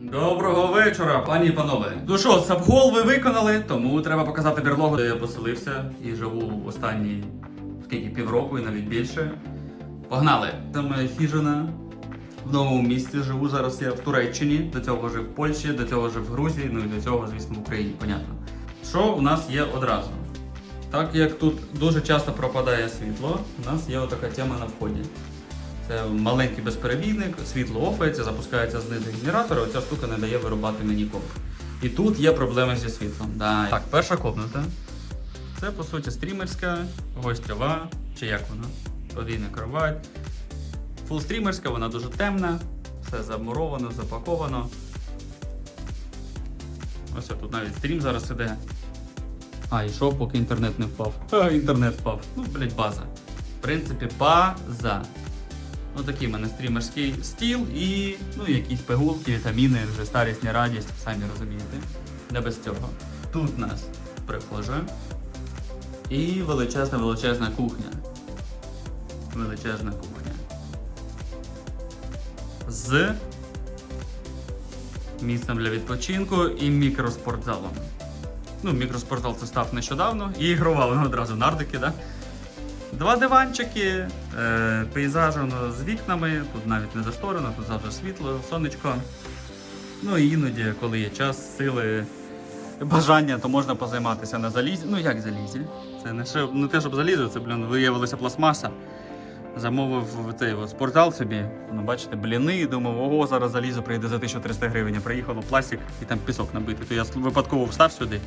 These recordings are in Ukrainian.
Доброго вечора, пані і панове. Ну що, сабгол ви виконали, тому треба показати берлогу, де я поселився і живу останні скільки півроку і навіть більше. Погнали! Це моя хижина. В новому місті живу зараз я в Туреччині, до цього жив в Польщі, до цього жив в Грузії, ну і до цього, звісно, в Україні, понятно. Що у нас є одразу? Так як тут дуже часто пропадає світло, у нас є отака тема на вході. Це маленький безперебійник, світло офається, запускається знизу генератора, оця штука не дає вирубати мені комп. І тут є проблеми зі світлом. Да. Так, перша комната. Це по суті стрімерська, гостьова, чи як вона? Подвійна кровать. Фул стрімерська, вона дуже темна, все замуровано, запаковано. Ось тут навіть стрім зараз іде. А, і що, поки інтернет не впав. А, інтернет впав. Ну, блять, база. В принципі, база. Ну такий в мене стрімерський стіл і ну, якісь пигулки, вітаміни, вже старість, не радість, самі розумієте. Не без цього. Тут нас прихожа і величезна величезна кухня. Величезна кухня. З місцем для відпочинку і мікроспортзалом. Ну, мікроспортзал це став нещодавно і ігрова одразу нардики, да? Два диванчики, е, пейзаж з вікнами, тут навіть не зашторено, тут завжди світло, сонечко. Ну і іноді, коли є час, сили, бажання, то можна позайматися на залізі. Ну як залізі? Це не, ще, не те, щоб залізо, це, блін, виявилося пластмаса. Замовив цей спортзал собі. Ну, бачите, бліни, думав, ого, зараз залізо прийде за 1300 гривень. Приїхало пластик і там пісок набитий. То я випадково встав сюди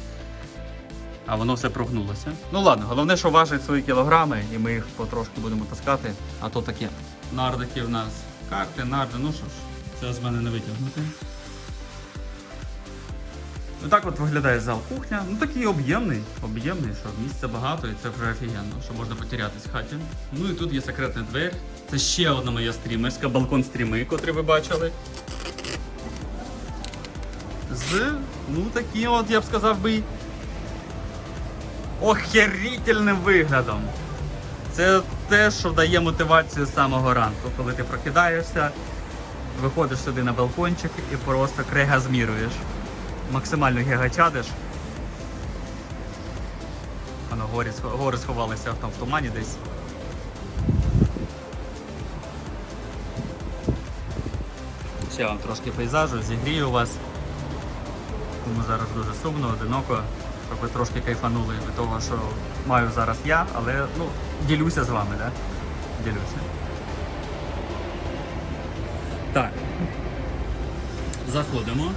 а воно все прогнулося. Ну ладно, головне, що важить свої кілограми, і ми їх потрошки будемо таскати, а то таке. Нардики в нас карти, нарди, ну що ж, це з мене не витягнути. Ну так от виглядає зал кухня. Ну такий об'ємний, об'ємний, що місця багато і це вже офігенно, що можна потерятись в хаті. Ну і тут є секретна двері. Це ще одна моя стрімерська, балкон стріми, котрий ви бачили. З, ну таким от, я б сказав би, охерительним виглядом. Це те, що дає мотивацію з самого ранку, коли ти прокидаєшся, виходиш сюди на балкончик і просто крегазміруєш. Максимально гігачадиш. Воно гори, гори сховалися там в тумані десь. Ще вам трошки пейзажу, зігрію вас. Тому зараз дуже сумно, одиноко, ви трошки кайфанули від того, що маю зараз я, але ну, ділюся з вами, да? Ділюся. Так. Заходимо.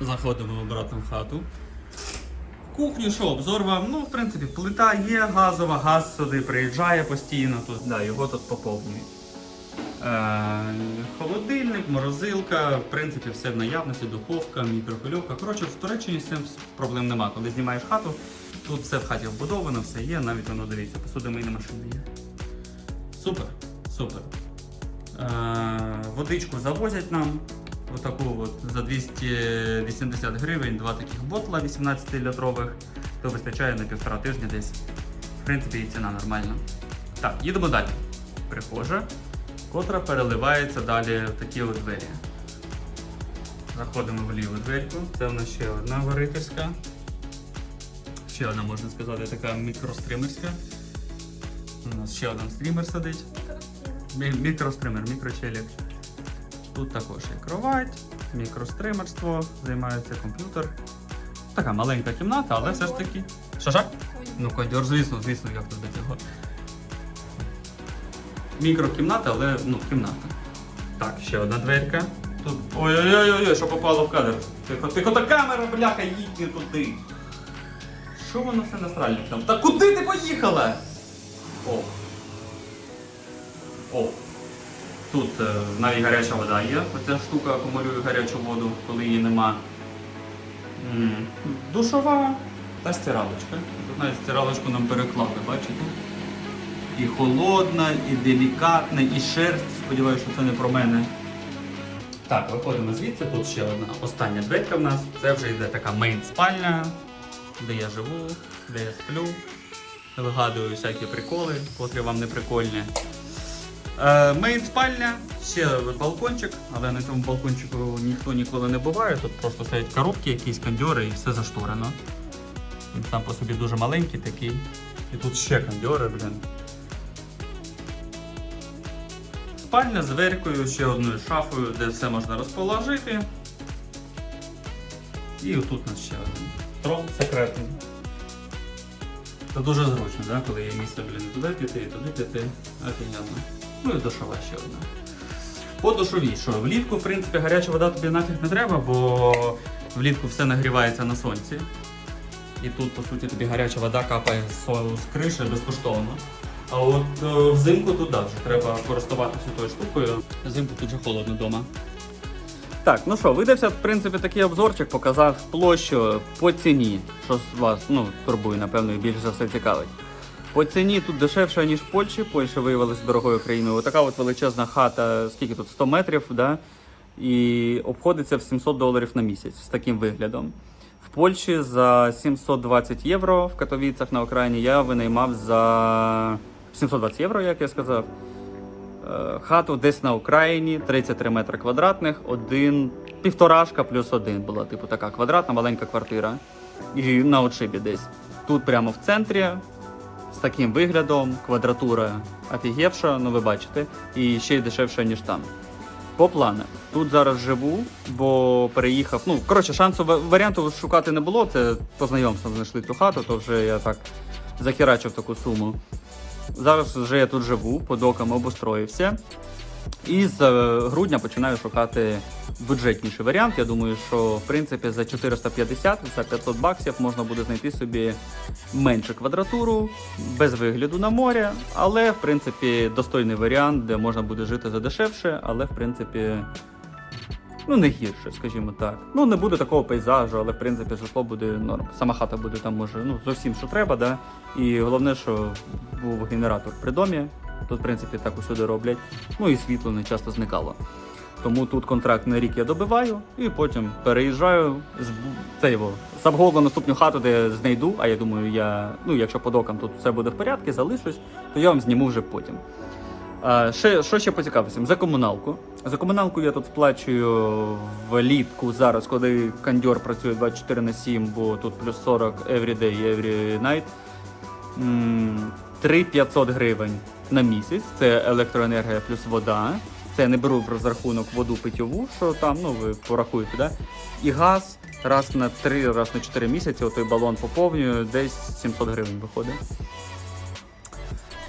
Заходимо обратно в хату. Кухню, що, обзор вам, ну, в принципі, плита є газова, газ сюди приїжджає постійно, тут, да, його тут поповнюють. Е, холодильник, морозилка, в принципі, все в наявності, духовка, мікрохвильовка. Коротше, в Туреччині з цим проблем нема. Коли знімаєш хату, тут все в хаті вбудовано, все є, навіть воно дивіться, посудомийна машина є. Супер, супер. Е, водичку завозять нам. Отаку от за 280 гривень, два таких ботла 18-літрових, то вистачає на півтора тижня десь. В принципі, і ціна нормальна. Так, їдемо далі. Прихожа котра переливається далі в такі от двері. Заходимо в ліву дверку. Це в нас ще одна горительська. Ще одна, можна сказати, така мікростримерська. У нас ще один стрімер сидить. Мі- Мікростример, мікрочелік. Тут також є кровать, мікростримерство, займається комп'ютер. Така маленька кімната, але все ж таки. Ж? Ну, кондьор, звісно, звісно, як тут без цього. Мікрокімната, але ну, кімната. Так, ще одна дверка. Тут. Ой-ой-ой, що попало в кадр. Тихо, тихо, та камера, бляха, їдь не туди. Що воно все настральник там? Та куди ти поїхала? О. О. Тут е, навіть гаряча вода є. Оця штука акумулює гарячу воду, коли її нема. М, Душова та стиралочка. Тут навіть стиралочку нам переклали, бачите? І холодна, і делікатна, і шерсть. Сподіваюся, що це не про мене. Так, виходимо звідси. Тут ще одна остання дверка в нас. Це вже йде така мейн спальня, де я живу, де я сплю. Вигадую всякі приколи, котрі вам не прикольні. Е, мейн спальня, ще балкончик, але на цьому балкончику ніхто ніколи не буває. Тут просто стоять коробки, якісь кондьори і все зашторено. Він сам по собі дуже маленький такий. І тут ще кондьори, блін. Спальня з дверкою, ще одною шафою, де все можна розположити. І отут у нас ще один трон секретний. Це дуже зручно, да? коли є місце, блін, туди піти, і туди піти. Офігенно. Ну і душова ще одна. По душовій, що влітку, в принципі, гаряча вода тобі нафіг не треба, бо влітку все нагрівається на сонці. І тут, по суті, тобі гаряча вода капає з, криші безкоштовно. А от е, взимку тут да, вже треба користуватися тою штукою. Взимку тут же холодно вдома. Так, ну що, видався, в принципі, такий обзорчик, показав площу по ціні, що вас ну, турбує, напевно, і більш за все цікавить. По ціні тут дешевше, ніж в Польщі. Польща виявилася дорогою країною. Отака от величезна хата, скільки тут 100 метрів, да? і обходиться в 700 доларів на місяць з таким виглядом. В Польщі за 720 євро в Катовіцях на Україні я винаймав за 720 євро, як я сказав. Е, Хату десь на Україні, 33 метри квадратних, один, півторашка плюс один була, типу така квадратна, маленька квартира. І на отшибі десь. Тут прямо в центрі, з таким виглядом, квадратура офігівша, ну ви бачите, і ще й дешевша, ніж там. По планах. Тут зараз живу, бо переїхав. Ну, коротше, шансу варіанту шукати не було. Це по знайомствам знайшли цю хату, то вже я так захерачив таку суму. Зараз вже я тут живу, по докам обустроївся. І з е, грудня починаю шукати бюджетніший варіант. Я думаю, що в принципі за 450, за 500 баксів можна буде знайти собі меншу квадратуру, без вигляду на море, але в принципі достойний варіант, де можна буде жити за дешевше, але в принципі. Ну, не гірше, скажімо так. Ну, не буде такого пейзажу, але в принципі житло буде норм. Сама хата буде там, може, ну, зовсім що треба, да. І головне, що був генератор при домі. Тут, в принципі, так усюди роблять. Ну і світло не часто зникало. Тому тут контракт на рік я добиваю і потім переїжджаю з це його Сабгол на наступну хату, де знайду. А я думаю, я ну, якщо по докам тут все буде в порядку, залишусь, то я вам зніму вже потім. Ще, що ще поцікавився? За комуналку. За комуналку я тут сплачую влітку зараз, коли кондьор працює 24 на 7, бо тут плюс 40 every day, every night. 3500 гривень на місяць. Це електроенергія плюс вода. Це я не беру в розрахунок воду питьову, що там, ну ви порахуєте, да? І газ раз на 3, раз на 4 місяці, отой балон поповнюю, десь 700 гривень виходить.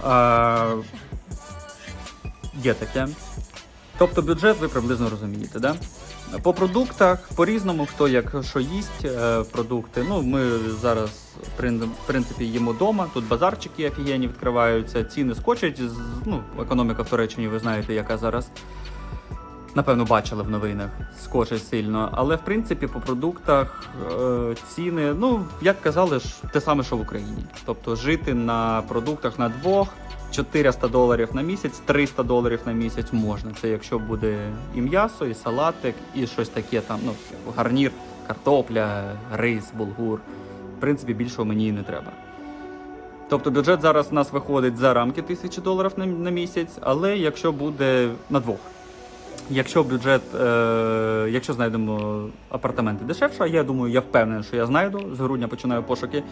А, є таке. Тобто бюджет ви приблизно розумієте, да? По продуктах по-різному, хто як що їсть е, продукти. Ну, ми зараз в принципі їмо вдома. Тут базарчики офігенні відкриваються, ціни скочать. Ну, економіка в Туреччині, ви знаєте, яка зараз. Напевно, бачили в новинах, скочить сильно. Але в принципі по продуктах е, ціни, ну як казали ж, те саме, що в Україні. Тобто жити на продуктах на двох 400 доларів на місяць, 300 доларів на місяць можна. Це якщо буде і м'ясо, і салатик, і щось таке там, ну, гарнір, картопля, рис, булгур. В принципі, більшого мені і не треба. Тобто бюджет зараз у нас виходить за рамки 1000 доларів на, на місяць, але якщо буде на двох. Якщо бюджет, е, якщо знайдемо апартаменти дешевше, я думаю, я впевнений, що я знайду, з грудня починаю пошуки,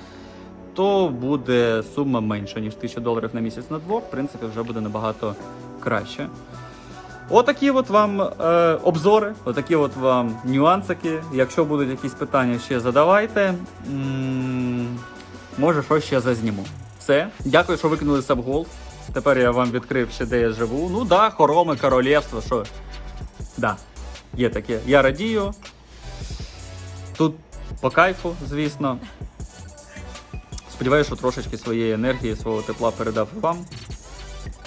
то буде сума менша, ніж 1000 доларів на місяць на двох. В принципі, вже буде набагато краще. Отакі от вам е, обзори, отакі от вам нюансики. Якщо будуть якісь питання, ще задавайте. М, може, щось ще зазніму. Все. Дякую, що викинули сабгол. Тепер я вам відкрив ще, де я живу. Ну да, хороми, королівство, що. Да, є таке. Я радію. Тут по кайфу, звісно. Сподіваюся, що трошечки своєї енергії, свого тепла передав вам.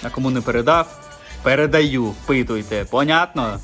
А кому не передав, передаю, впитуйте. Понятно?